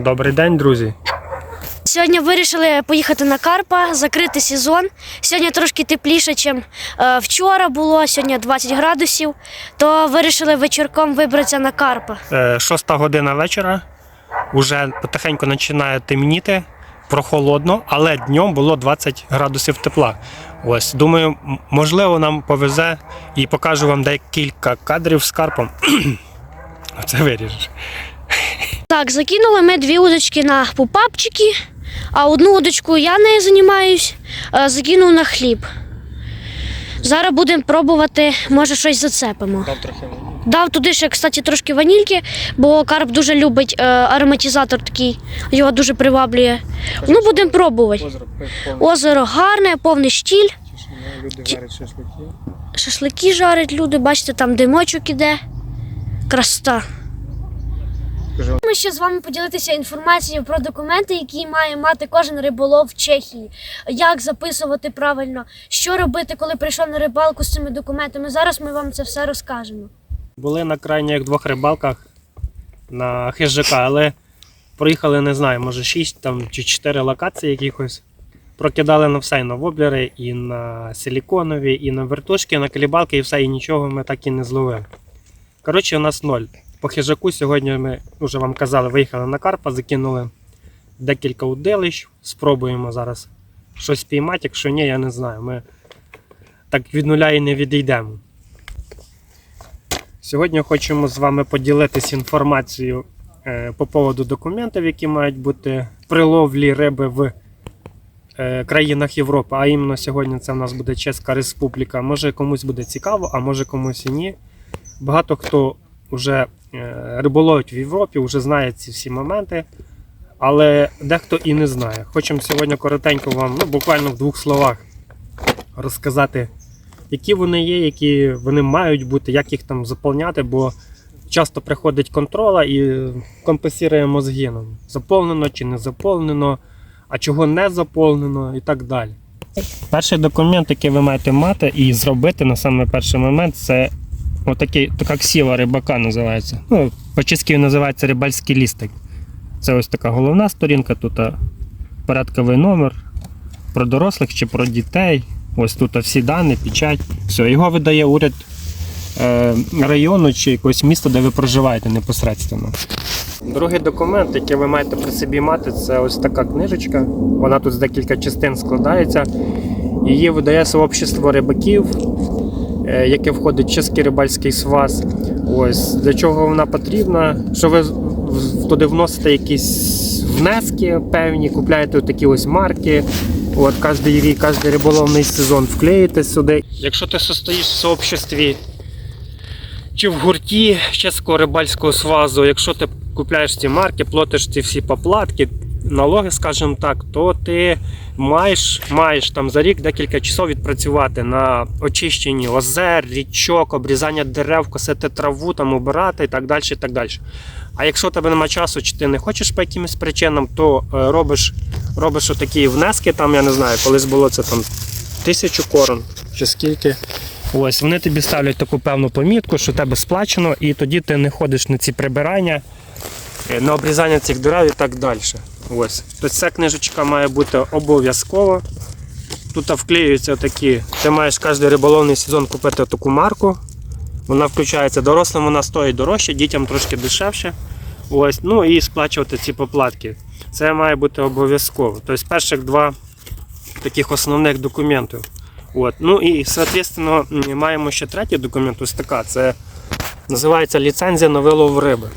Добрий день, друзі. Сьогодні вирішили поїхати на Карпа, закрити сезон. Сьогодні трошки тепліше, ніж е, вчора було, сьогодні 20 градусів. То вирішили вечірком вибратися на Карпа. Е, Шоста година вечора. Уже потихеньку починає темніти, прохолодно, але днем було 20 градусів тепла. Ось, думаю, можливо, нам повезе і покажу вам декілька кадрів з карпом. Це виріжеш. Так, закинули ми дві удочки на пупапчики, а одну удочку я не займаюсь, е, закинув на хліб. Зараз будемо пробувати, може щось зацепимо. Дав туди ще, кстати, трошки ванільки, бо карп дуже любить е, ароматизатор такий, його дуже приваблює. Ну, будемо пробувати. Озеро гарне, повний штіль. Люди варять шашлики. Шашлики жарять люди, бачите, там димочок іде. Красота. Ми ще з вами поділитися інформацією про документи, які має мати кожен риболов в Чехії. Як записувати правильно, що робити, коли прийшов на рибалку з цими документами. Зараз ми вам це все розкажемо. Були на крайніх двох рибалках на хижака, але проїхали, не знаю, може 6 там, чи 4 локації якихось. Прокидали на все і на воблери, і на силіконові, і на вертушки, і на калібалки, і все, і нічого ми так і не зловили. Коротше, у нас ноль. По хижаку сьогодні ми вже вам казали, виїхали на Карпа, закинули декілька удилищ. Спробуємо зараз щось піймати. Якщо ні, я не знаю. Ми так від нуля і не відійдемо. Сьогодні хочемо з вами поділитися інформацією е, по поводу документів, які мають бути при ловлі риби в е, країнах Європи. А іменно сьогодні це в нас буде Чеська Республіка. Може комусь буде цікаво, а може комусь і ні. Багато хто вже риболовить в Європі, вже знає ці всі моменти, але дехто і не знає. Хочемо сьогодні коротенько вам, ну буквально в двох словах розказати які вони є, які вони мають бути, як їх там заповняти, бо часто приходить контрола і компенсує мозги. Заповнено чи не заповнено, а чого не заповнено і так далі. Перший документ, який ви маєте мати і зробити на саме перший момент, це отакий, така ксіва рибака називається. Ну, по-чеськи він називається рибальський лістик. Це ось така головна сторінка, тут порядковий номер про дорослих чи про дітей. Ось тут всі дані, печать. Все, його видає уряд е, району чи якогось міста, де ви проживаєте непосередньо. Другий документ, який ви маєте при собі мати, це ось така книжечка. Вона тут з декілька частин складається. Її видає сообщество рибаків, яке входить Чеський рибальський сваз. Ось для чого вона потрібна? Що ви туди вносите якісь внески певні, купляєте такі ось марки. От кожен рік, кожен риболовний сезон вклеїте сюди. Якщо ти состоїш в сообществі чи в гурті чеського рибальського свазу, якщо ти купляєш ці марки, платиш ці всі поплатки, налоги, скажімо так, то ти маєш, маєш там за рік декілька часов відпрацювати на очищенні озер, річок, обрізання дерев, косити траву, там обирати і так далі. І так далі. А якщо у тебе немає часу, чи ти не хочеш по якимось причинам, то е, робиш, робиш отакі внески, там, я не знаю, колись було це там тисячу корон чи скільки. Ось вони тобі ставлять таку певну помітку, що тебе сплачено, і тоді ти не ходиш на ці прибирання, е, на обрізання цих дерев і так далі. Ось. Тобто ця книжечка має бути обов'язково. Тут вклеюються такі. Ти маєш кожен риболовний сезон купити таку марку. Вона включається дорослим, вона стоїть дорожче, дітям трошки дешевше. Ось. Ну і сплачувати ці поплатки. Це має бути обов'язково. Тобто перших два таких основних документів. От. Ну і, соответственно, маємо ще третій документ, ось така. Це називається ліцензія на вилов риби.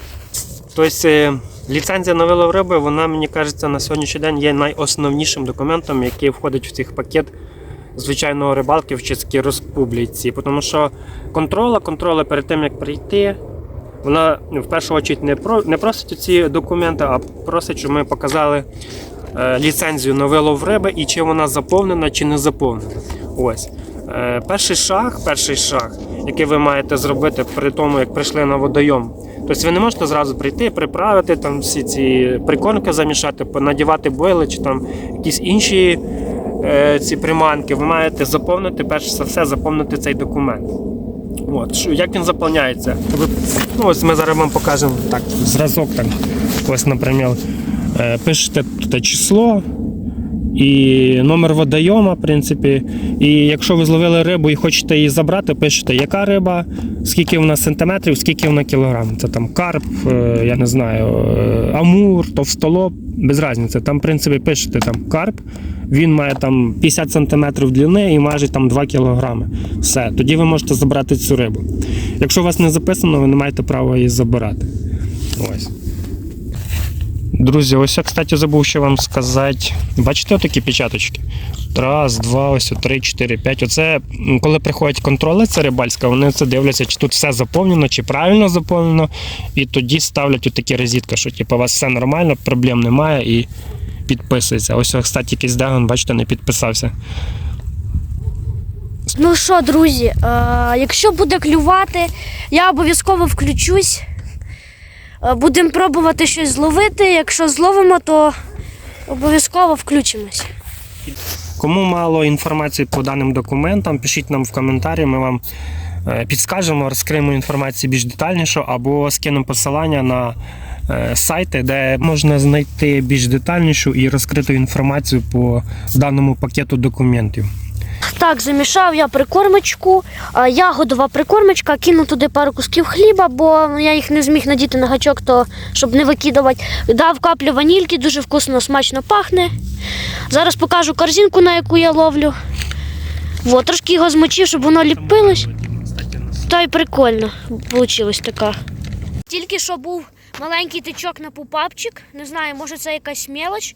Тобто е, ліцензія на вилов риби, вона, мені кажеться, на сьогоднішній день є найосновнішим документом, який входить в цих пакет звичайного рибалки в Чеській Республіці. Тому що контрола, контрола перед тим, як прийти, вона ну, в першу чергу не, про, не просить ці документи, а просить, щоб ми показали е, ліцензію на вилов риби і чи вона заповнена, чи не заповнена. Ось. Е, перший шаг, перший шаг, який ви маєте зробити при тому, як прийшли на водойом. Тобто ви не можете зразу прийти, приправити там всі ці прикормки замішати, надівати бойли чи там якісь інші е, ці приманки. Ви маєте заповнити, перш за все, заповнити цей документ. От, як він заповняється? Ну, ось ми зараз вам покажемо так, зразок там. Ось, наприклад, е, пишете тут число і номер водойома, в принципі. І якщо ви зловили рибу і хочете її забрати, пишете, яка риба, скільки вона сантиметрів, скільки вона кілограм. Це там карп, е, я не знаю, е, амур, товстолоб, без різниці. Там, в принципі, пишете там карп, він має там 50 сантиметрів длини і важить там 2 кілограми. Все, тоді ви можете забрати цю рибу. Якщо у вас не записано, ви не маєте права її забирати. Ось. Друзі, ось я, кстати, забув ще вам сказати. Бачите отакі печаточки? Раз, два, ось, три, чотири, п'ять. Оце коли приходять контроли, це рибальська, вони це дивляться, чи тут все заповнено, чи правильно заповнено. І тоді ставлять отакі розітки, що типу, у вас все нормально, проблем немає і підписується. Ось, кстати, якийсь дегон, бачите, не підписався. Ну що, друзі, е, якщо буде клювати, я обов'язково включусь. Е, Будемо пробувати щось зловити. Якщо зловимо, то обов'язково включимось. Кому мало інформації по даним документам, пишіть нам в коментарі, ми вам е, підскажемо, розкриємо інформацію більш детальніше або скинемо посилання на е, сайти, де можна знайти більш детальнішу і розкриту інформацію по даному пакету документів. Так, замішав я прикормочку, ягодова прикормочка, кинув туди пару кусків хліба, бо я їх не зміг надіти на гачок, то щоб не викидувати. Дав каплю ванільки, дуже вкусно, смачно пахне. Зараз покажу корзинку, на яку я ловлю. Во, трошки його змочив, щоб воно ліпилось. Та й прикольно вийшло така. Тільки що був маленький тичок на пупапчик. Не знаю, може це якась мелоч,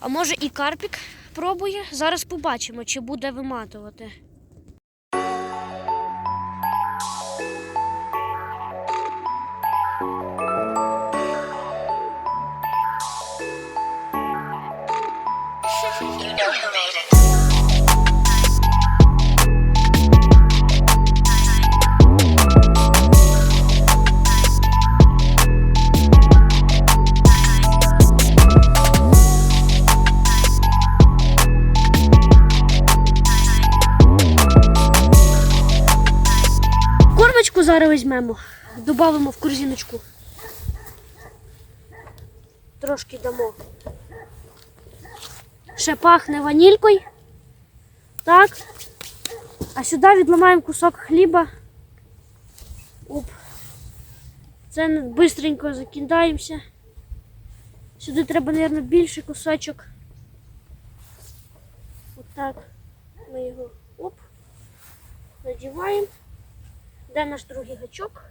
а може і карпік пробує. Зараз побачимо, чи буде виматувати. Зараз візьмемо, додамо в корзиночку. Трошки дамо. Ще пахне ванількою. Так. А сюди відламаємо кусок хліба. Оп. Це швидко закидаємося. Сюди треба, мабуть, більший кусочок. Отак. Ми його оп. Надіваємо. Де наш другий гачок?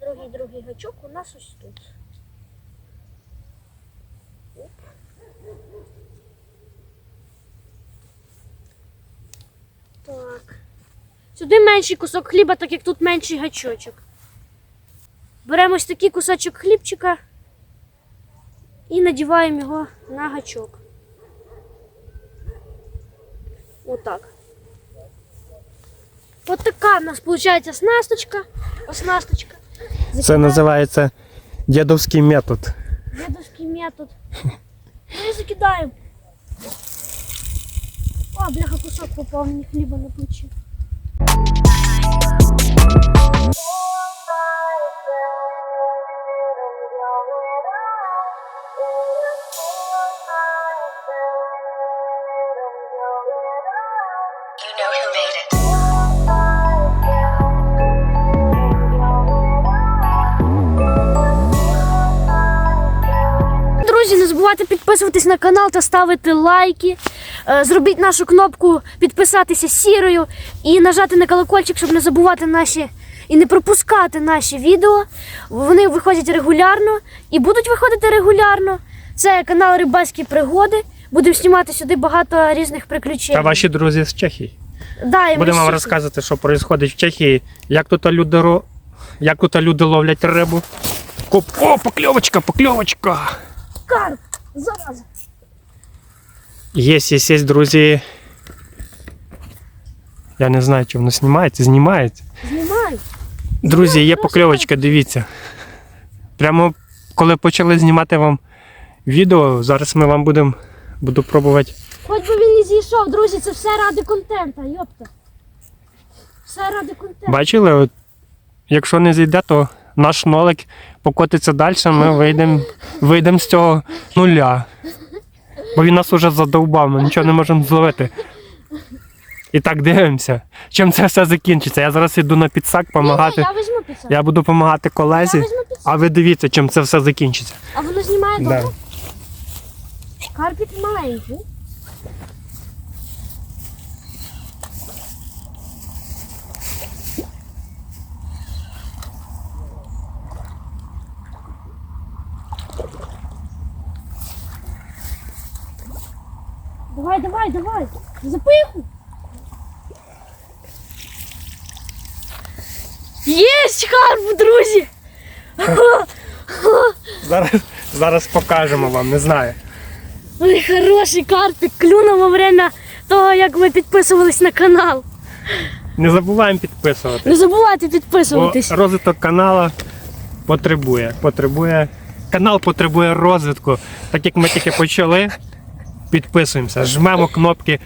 Другий другий гачок у нас ось тут. Оп. Так. Сюди менший кусок хліба, так як тут менший гачочок. Беремо ось такий кусочок хлібчика і надіваємо його на гачок. Отак. От така в нас виходить оснасточка. Оснасточка. Це називається дідовський метод. Дедовський метод. Ну і закидаємо. О, бляха, кусок попав мені хліба на плечі. Забувайте підписуватись на канал та ставити лайки. Е, Зробіть нашу кнопку підписатися сірою і нажати на колокольчик, щоб не забувати наші і не пропускати наші відео. Вони виходять регулярно і будуть виходити регулярно. Це канал Рибальські пригоди. Будемо знімати сюди багато різних приключень. Та ваші друзі з Чехії. Да, і Будемо вам розказувати, що відбувається в Чехії, як тут люди, як тут люди ловлять рибу. Коп... О, покльовочка, покльовочка! Карп! Зараза! Єсть, єсть, єсть, друзі. Я не знаю, чи воно знімається, знімається. Знімаю. Друзі, є покльовочка, дивіться. Прямо коли почали знімати вам відео, зараз ми вам будемо буду пробувати. Хоч би він і зійшов, друзі, це все ради контента, йопта. Все ради контенту. Бачили? От, якщо не зійде, то наш нолик покотиться далі, ми вийдемо вийдем з цього нуля. Бо він нас уже задовбав, ми нічого не можемо зловити. І так дивимося, чим це все закінчиться. Я зараз йду на підсак допомагати. Я візьму піцу. Я буду допомагати колезі, Я візьму піцу. а ви дивіться, чим це все закінчиться. А воно знімає Да. добре? Карпік маленький. Давай, давай, давай. Запиху. Єсть карп, друзі! Зараз, зараз покажемо вам, не знаю. Ой, хороший карпик, клюнув во время того, як ми підписувались на канал. Не забуваємо підписувати. Не забувайте Бо підписуватись. розвиток каналу потребує. потребує. Канал потребує розвитку. Так як ми тільки почали, підписуємося, жмемо кнопки,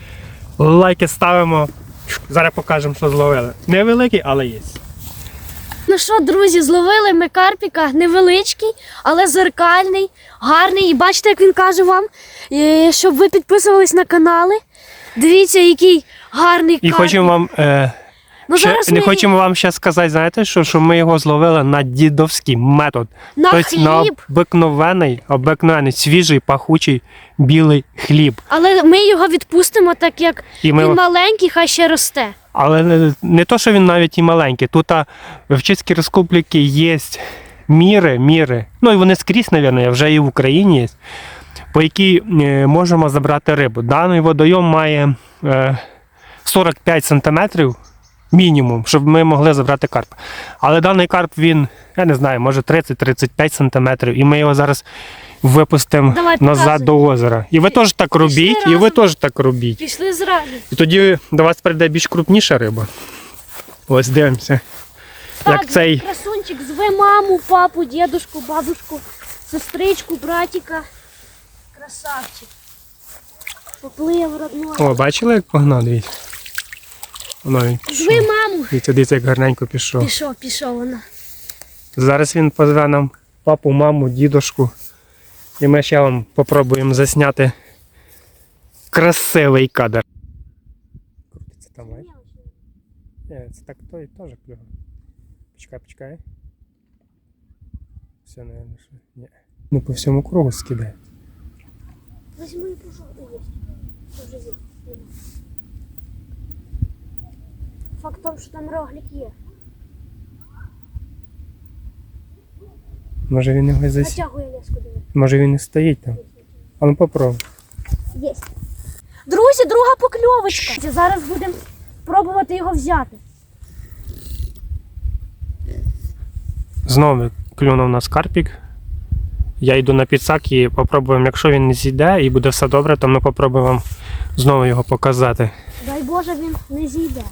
лайки ставимо. Зараз покажемо, що зловили. Невеликий, але є. Ну що, друзі, зловили ми карпіка невеличкий, але зеркальний, гарний. І бачите, як він каже вам, е, щоб ви підписувались на канали. Дивіться, який гарний І хочемо вам. Е, ну, ще, зараз не ми хочемо вам ще сказати, знаєте, що, що ми його зловили на дідовський метод. на тобто на обикновений, обикновений, свіжий, пахучий білий хліб. але ми його відпустимо, так як І ми він маленький, хай ще росте. Але не, не то, що він навіть і маленький. Тут а, в Чеській Республіці є міри, міри. Ну і вони скрізь, мабуть, вже і в Україні є, по якій е, можемо забрати рибу. Даний водойом має е, 45 сантиметрів мінімум, щоб ми могли забрати карп. Але даний карп, він, я не знаю, може 30-35 сантиметрів, і ми його зараз випустимо Давай, назад показуй. до озера. І ви теж так робіть, і ви разом. теж так робіть. Пішли зразу. І тоді до вас прийде більш крупніша риба. Ось дивимося. Як цей красунчик зве маму, папу, дідушку, бабушку, сестричку, братіка. Красавчик. Поплив родной. О, бачили, як погнав, дивіться. Воно він Зви маму. Дивіться, дивіться, як гарненько пішов. Пішов, пішов вона. Зараз він позве нам папу, маму, дідушку. І ми ще вам попробуємо засняти красивий кадр. Крутиться там, бачиш? Ні, це так той теж клюв. Почекай, почекай. Все, наверное, що. Ні. Ну по всьому кругу скидає. Возьми пожалуйста, есть. Факт в тому, що там роглік є. Може він його зас... Натягує леску, диви. Може він і стоїть там. А ну попробуй. Єсть. Друзі, друга покльовочка. Зараз будемо пробувати його взяти. Знову клюнув на карпік. Я йду на підсак і попробуємо, якщо він не зійде і буде все добре, то ми попробуємо знову його показати. Дай Боже, він не зійде.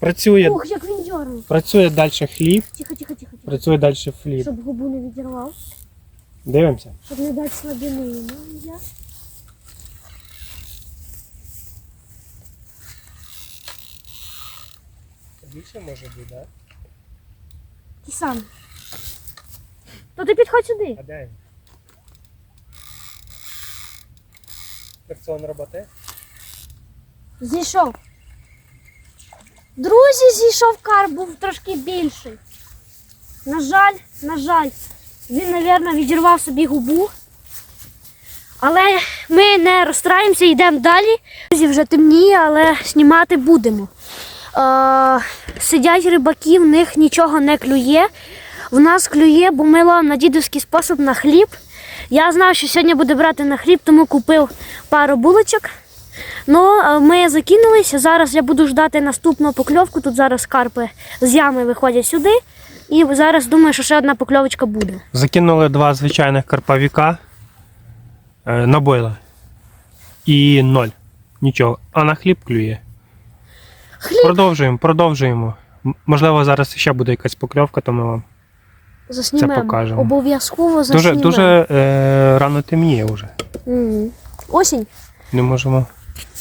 Працює, Ух, як він дьорнув. працює далі хліб, Тихо, тихо, тихо. тихо. працює далі фліп. Щоб губу не відірвав, Дивимося. щоб не дати слабину йому. Я. Більше може бути, так? Ти сам. То ти підходь сюди. А де він? Фрикціон роботи? Зійшов. Друзі, зійшов карп, був трошки більший. На жаль, на жаль, він, мабуть, відірвав собі губу. Але ми не розстраємося, йдемо далі. Друзі, вже темніє, але знімати будемо. Е, сидять рибаки, в них нічого не клює. В нас клює, бо ми ловимо на дідовський спосіб на хліб. Я знав, що сьогодні буде брати на хліб, тому купив пару булочок. Ну, е, ми закинулися. Зараз я буду ждати наступну покльовку. Тут зараз карпи з ями виходять сюди. І зараз думаю, що ще одна покльовочка буде. Закинули два звичайних карпавіка е, на бойла. І ноль. Нічого. А на хліб клює. Хліб Продовжуємо, продовжуємо. М- Можливо, зараз ще буде якась покльовка, то ми вам. заснімемо. покажемо. Обов'язково Дуже, заснімемо. дуже е, рано темніє вже. Мгм. Осінь. Не можемо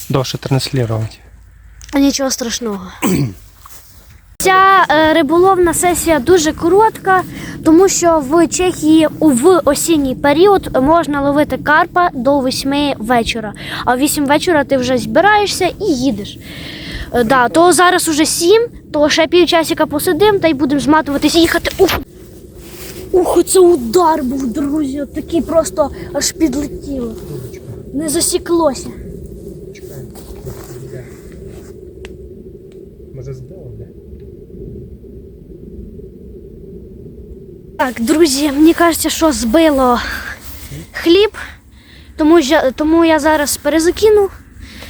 довше транслювати. Нічого страшного. Ця е, риболовна сесія дуже коротка, тому що в Чехії в осінній період можна ловити карпа до 8 вечора. А в 8 вечора ти вже збираєшся і їдеш. Е, Да, то зараз уже 7, то ще півчасика посидим та й будемо зматуватись і їхати. Ух! Ух, це удар був, друзі. Такий просто аж підлетіло. Не засіклося. Чекай. Може збило, де? Так, друзі, мені кажеться, що збило хліб, тому, що, тому я зараз перезакину.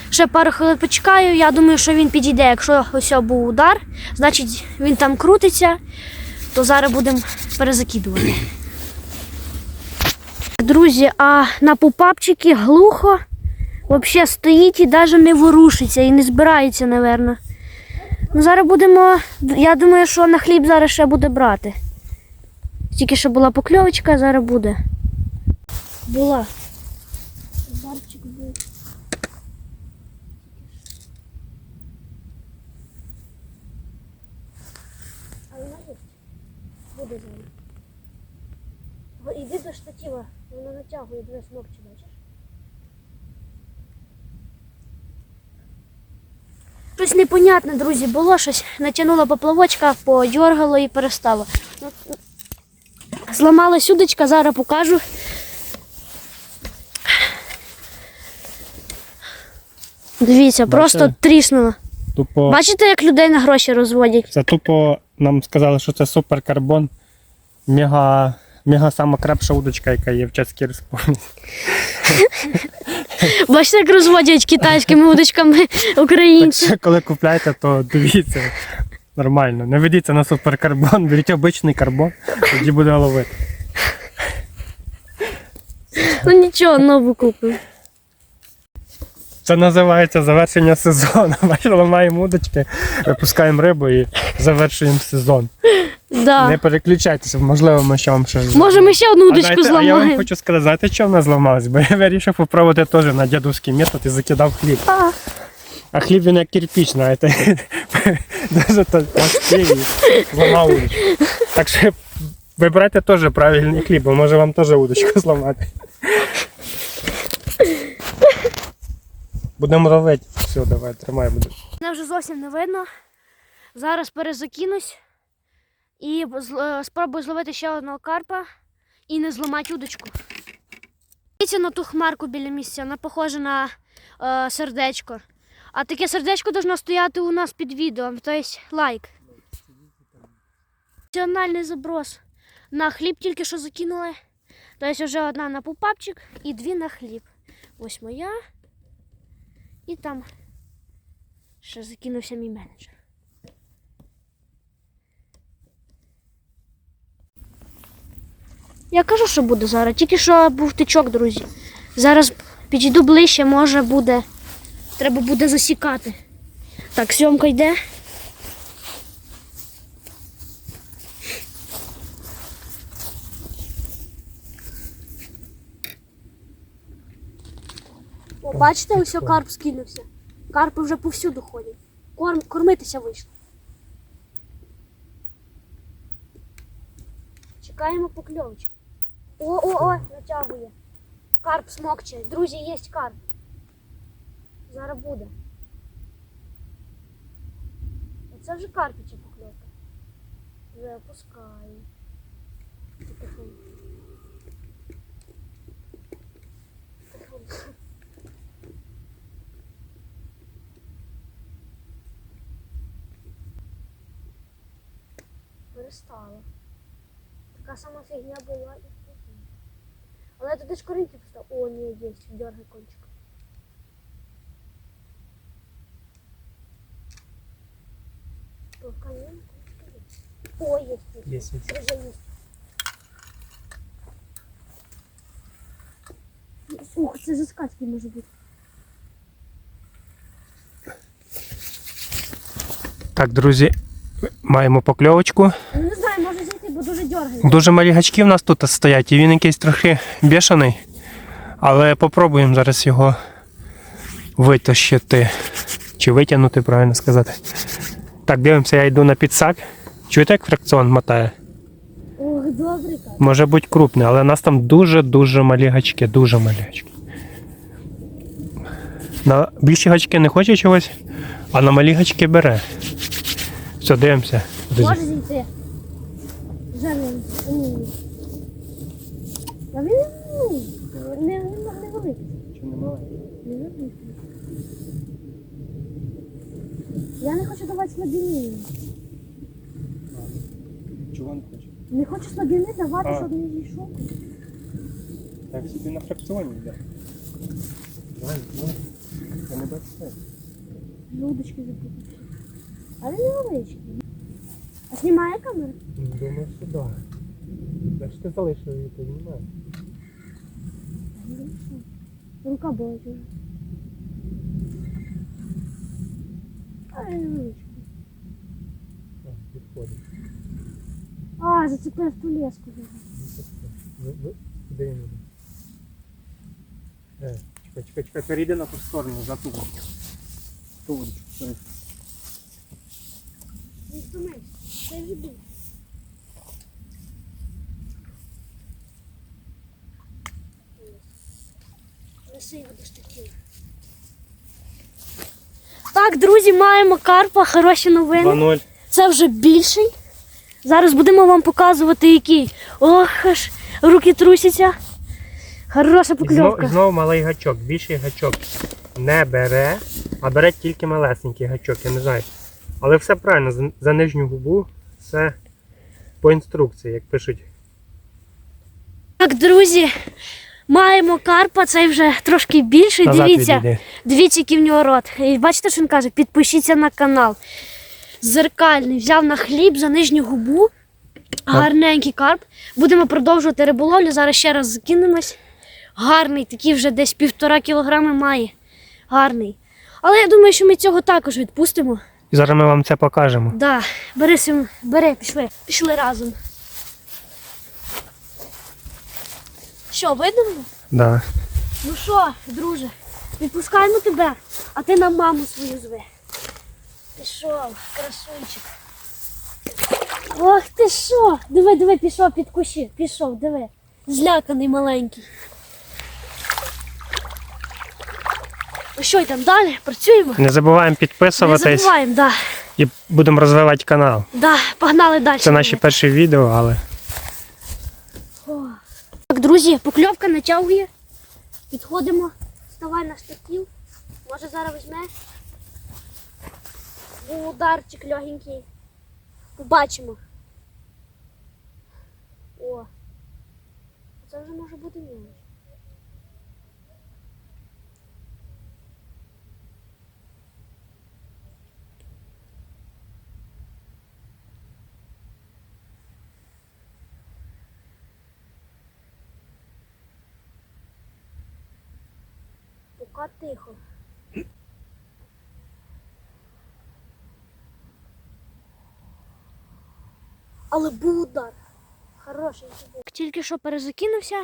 Ще пару хвилин почекаю. Я думаю, що він підійде. Якщо ось був удар, значить він там крутиться, то зараз будемо перезакидувати. Друзі, а на попапчики глухо взагалі стоїть і навіть не ворушиться і не збирається, напевно. Ну, зараз будемо. Я думаю, що на хліб зараз ще буде брати. Тільки що була покльовочка, а зараз буде. Була. Барчик був. Але. Буде зараз. Іди до штатива, вона натягує дві смокчі, бачиш? Щось непонятне, друзі, було щось. Натягнула поплавочка, подьоргало і перестало. Ну, Зламалась удочка, зараз покажу. Дивіться, просто Бачите? тріснуло. Тупо. Бачите, як людей на гроші розводять? Це тупо нам сказали, що це суперкарбон. Мега, мега сама крепша удочка, яка є в Чеській Республіці. Бачите, як розводять китайськими удочками Так українці. коли купляєте, то дивіться. Нормально. Не ведіться на суперкарбон, беріть обичний карбон, тоді буде ловити. Ну нічого, нову купимо. Це називається завершення сезону. Бачите, ламаємо удочки, випускаємо рибу і завершуємо сезон. Да. Не переключайтеся, можливо, ми ще вам щось. Може, ми ще одну удочку знаєте, а я вам хочу сказати, знаєте, що в нас зламалось? Бо я вирішив попробувати теж на дядовський метод і закидав хліб. А, А хліб він як кирпич, знаєте. Дуже то- важкий і зламав удочку. Так що вибирайте теж правильний хліб, бо може вам теж удочку зламати. Будемо ловити. Все, давай, тримай буде. Мене вже зовсім не видно. Зараз перезакинусь і е, спробую зловити ще одного карпа і не зламати удочку. Дивіться на ту хмарку біля місця, вона похожа на е, сердечко. А таке сердечко должно стояти у нас під відео, тобто лайк. Національний заброс. На хліб тільки що закинули. Тобто вже одна на пупапчик і дві на хліб. Ось моя. І там Ще закинувся мій менеджер. Я кажу, що буде зараз. Тільки що був тичок, друзі. Зараз підійду ближче, може буде. Треба буде засікати. Так, сьомка йде. О, бачите, ось карп скинувся. Карпи вже повсюду ходять. Корм, кормитися вийшло. Чекаємо покльовочки. О-о-о, натягує. Карп смокче. Друзі, є карп. Зараз буде. Оце вже карпіча покльовка. Вже опускаю. Потихоньку. Перестала. Така сама фігня була і потім. Але туди ж коринки постав. О, ні, є, дергай кончик. То камінь кончик є. О, є, є. Є, є. Вже є. Ух, це же скачки може бути. Так, друзі, маємо покльовочку. Ну, Не знаю, може зійти, бо дуже дергає. Дуже малі гачки в нас тут стоять, і він якийсь трохи бешений. Але попробуємо зараз його витащити. Чи витягнути, правильно сказати. Так, дивимося, я йду на підсак. Чуєте, як фракціон мотає? Ох, добре. Може бути крупний, але у нас там дуже-дуже малі гачки, дуже малі гачки. На більші гачки не хоче чогось, а на малі гачки бере. Все, дивимося. Може зійти. Вже не. Він ну, не, великий. Не великий. Я не хочу давати на слабіни. Чого не хоче? Не хочу слабіни давати, А. щоб не зійшов. Так собі на фракціоні йде. Давай, давай. Я не бачу. Жудочки запутався. А він невеличкий. А знімає камера? Думаю, що так. Де ж ти залишив її, ти знімаєш? Рука болить уже. А, він невеличкий. Відходить. А, зацепив ту леску. Куди він іде? Е, чекай, чекай, чекай, перейди на ту сторону, за ту. Ту водичку, перейди. Інструмент. Штатів. Так, друзі, маємо карпа, хороші новини. 2-0. Це вже більший. Зараз будемо вам показувати, який. Ох, аж руки трусяться. Хороша покльовка. і знов малий гачок, більший гачок не бере, а бере тільки малесенький гачок, я не знаю. Але все правильно, за, за нижню губу все по інструкції, як пишуть. Так, друзі, маємо карпа, цей вже трошки більший. Назад Дивіться, відійди. дивіться, який в нього рот. І бачите, що він каже? Підпишіться на канал. Зеркальний, взяв на хліб за нижню губу. Гарненький карп. Будемо продовжувати риболовлю. Зараз ще раз закинемось. Гарний, такий вже десь півтора кілограми має. Гарний. Але я думаю, що ми цього також відпустимо. І зараз ми вам це покажемо. Да, бери сим, бери, пішли. Пішли разом. Що, видно? Да. Ну що, друже, відпускаємо тебе, а ти нам маму свою зви. Пішов, красунчик. Ох ти що? Диви, диви, пішов під кущі. Пішов, диви. Зляканий маленький. Ну що йдемо далі? Працюємо? Не забуваємо Не підписуватись забуваємо, да. і будемо розвивати канал. Да, погнали далі. Це наші перші відео, але Так, друзі, покльовка натягує. Підходимо, вставай на штатів. Може зараз візьме. Ударчик легенький. Побачимо. О. Це вже може бути мілоч. Пока тихо. Але був удар. Хороший був. Тільки що перезакинувся.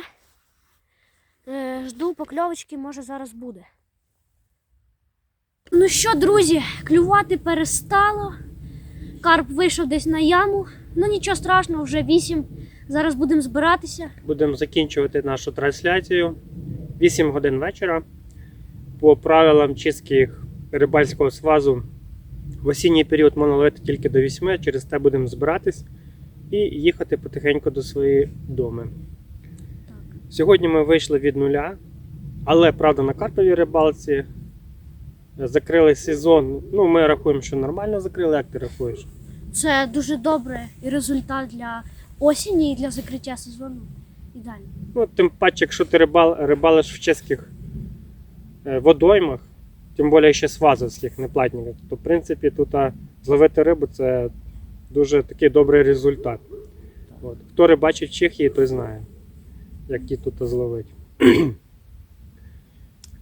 Е, жду покльовочки, може зараз буде. Ну що, друзі, клювати перестало. Карп вийшов десь на яму. Ну нічого страшного, вже вісім. Зараз будемо збиратися. будемо закінчувати нашу трансляцію. 8 годин вечора. По правилам чистки рибальського свазу в осінній період можна ловити тільки до 8, через те будемо збиратись і їхати потихеньку до своєї доми. Сьогодні ми вийшли від нуля, але правда на карповій рибалці закрили сезон. Ну, ми рахуємо, що нормально закрили, як ти рахуєш? Це дуже добре і результат для осені і для закриття сезону. Ідеально. Ну, тим паче, якщо ти рибал, рибалиш в чеських е, водоймах, тим більше ще свазовських, не платниках, то в принципі тут зловити рибу це дуже такий добрий результат. От. Хто рибачить в Чехії, той знає, як її тут зловити.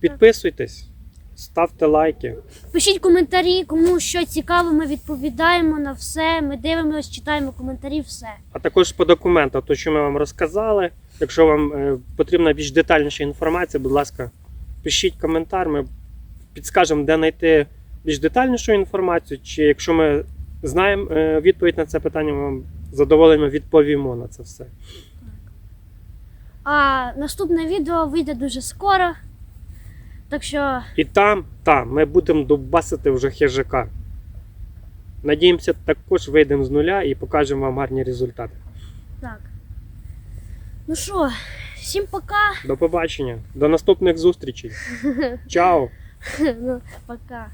Підписуйтесь, ставте лайки. Пишіть коментарі, кому що цікаво, ми відповідаємо на все. Ми дивимося, читаємо коментарі, все. А також по документам, то що ми вам розказали. Якщо вам е, потрібна більш детальніша інформація, будь ласка, пишіть коментар, ми підскажемо, де знайти більш детальнішу інформацію, чи якщо ми Знаємо е, відповідь на це питання. Ми вам з задоволенням відповімо на це все. А наступне відео вийде дуже скоро. Так що І там, там ми будемо дубасити вже хижака. Надіємося, також вийдемо з нуля і покажемо вам гарні результати. так. Ну що, всім пока. До побачення, до наступних зустрічей. Чао! ну, пока.